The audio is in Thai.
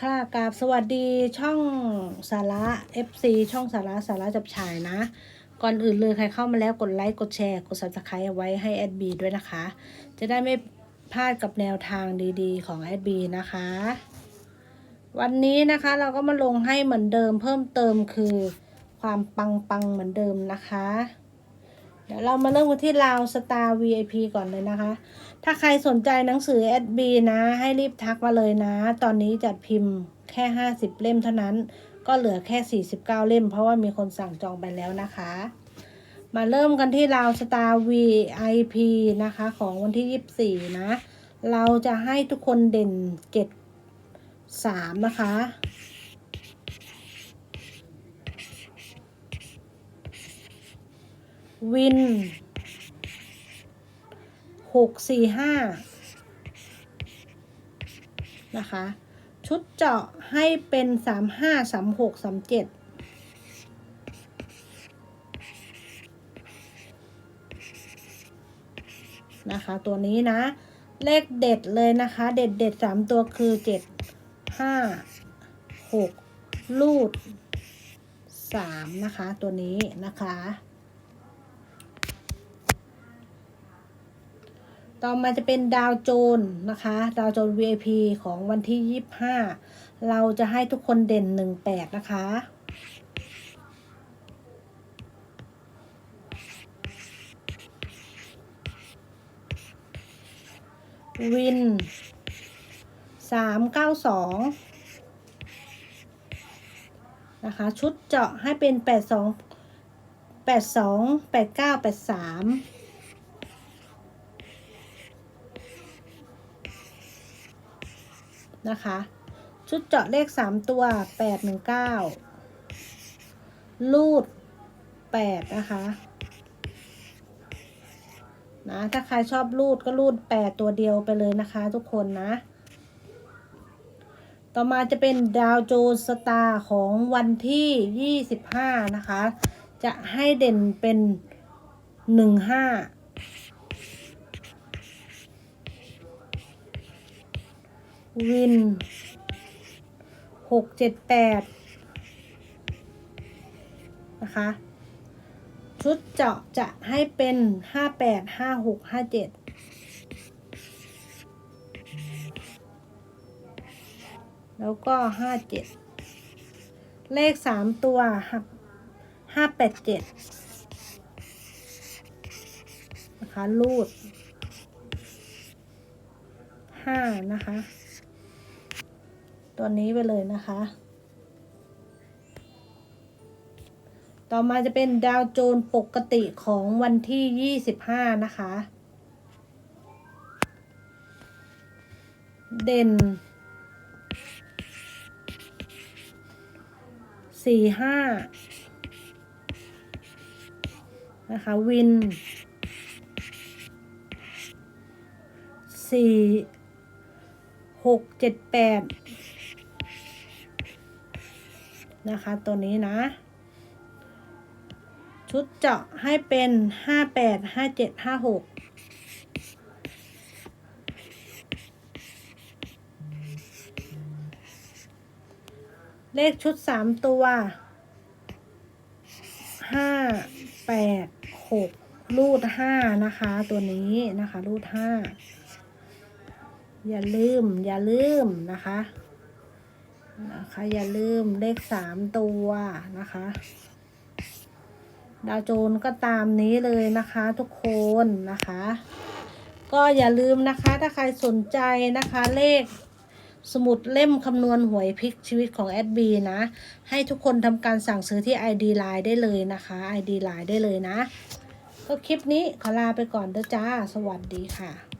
ค่ะกราบสวัสดีช่องสาระ FC ช่องสาระสาระจับฉายนะ ก่อนอื่นเลยใครเข้ามาแล้วกดไลค์กดแชร์ กด subscribe เอาไว้ให้แอดบีด้วยนะคะ จะได้ไม่พลาดกับแนวทางดีๆ ของแอดบีนะคะ วันนี้นะคะเราก็มาลงให้เหมือนเดิมเพิ่มเติมคือความปังๆเหมือนเดิมนะคะ ดี๋ยวเรามาเริ่มกันที่ราวสตาร์ VIP ก่อนเลยนะคะ ถ้าใครสนใจหนังสือ SB นะ ให้รีบทักมาเลยนะ ตอนนี้จัดพิมพ์แค่ 50 เล่มเท่านั้น ก็เหลือแค่ 49 เล่ม เพราะว่ามีคนสั่งจองไปแล้วนะคะ มาเริ่มกันที่ราวสตาร์ VIP นะคะ ของวันที่ 24 นะ เราจะให้ทุกคนเด่น 7 3 นะคะ วินหกสี่ห้านะคะ ชุดเจาะให้เป็นสามห้าสามหกสามเจ็ดนะคะ ตัวนี้นะ เลขเด็ดเลยนะคะ เด็ดเด็ดสามตัวคือเจ็ดห้าหกลูดสามนะคะ ตัวนี้นะคะ ต่อมาจะเป็นดาวโจนนะคะ ดาวโจน VIP ของวันที่ 25 เราจะให้ทุกคนเด่น 18 นะคะ วิน 392 นะคะ ชุดเจาะให้เป็น 82 82 89 83 นะคะ ชุดเจาะเลขสามตัวแปดหนึ่งเก้าลูดแปดนะคะนะถ้าใครชอบรูดก็รูดแปดตัวเดียวไปเลยนะคะทุกคนนะ ต่อมาจะเป็นดาวโจนสตาร์ของวันที่ยี่สิบห้านะคะ จะให้เด่นเป็นหนึ่งห้า วินหกเจ็ดแปดนะคะ ชุดเจาะจะให้เป็นห้าแปดห้าหกห้าเจ็ดแล้วก็ห้าเจ็ดเลขสามตัวห้าแปดเจ็ดนะคะ รูดห้านะคะ ตัวนี้ไปเลยนะคะ ต่อมาจะเป็นดาวโจนปกติของวันที่ 25 นะคะ เด่นสี่ห้านะคะวินสี่หกเจ็ดแปด นะคะ ตัวนี้นะ ชุดเจาะให้เป็นห้าแปดห้าเจ็ดห้าหกเลขชุดสามตัวห้าแปดหกรูดห้านะคะ ตัวนี้นะคะ รูดห้าอย่าลืม อย่าลืมนะคะ นะคะอย่าลืมเลขสามตัวนะคะ ดาวโจนก็ตามนี้เลยนะคะทุกคนนะคะ ก็อย่าลืมนะคะถ้าใครสนใจนะคะเลขสมุดเล่มคำนวณหวยพลิกชีวิตของแอดบีนะ ให้ทุกคนทำการสั่งซื้อที่ ID Line ได้เลยนะคะ ID Line ได้เลยนะ ก็คลิปนี้ขอลาไปก่อนเด้อจ้า สวัสดีค่ะ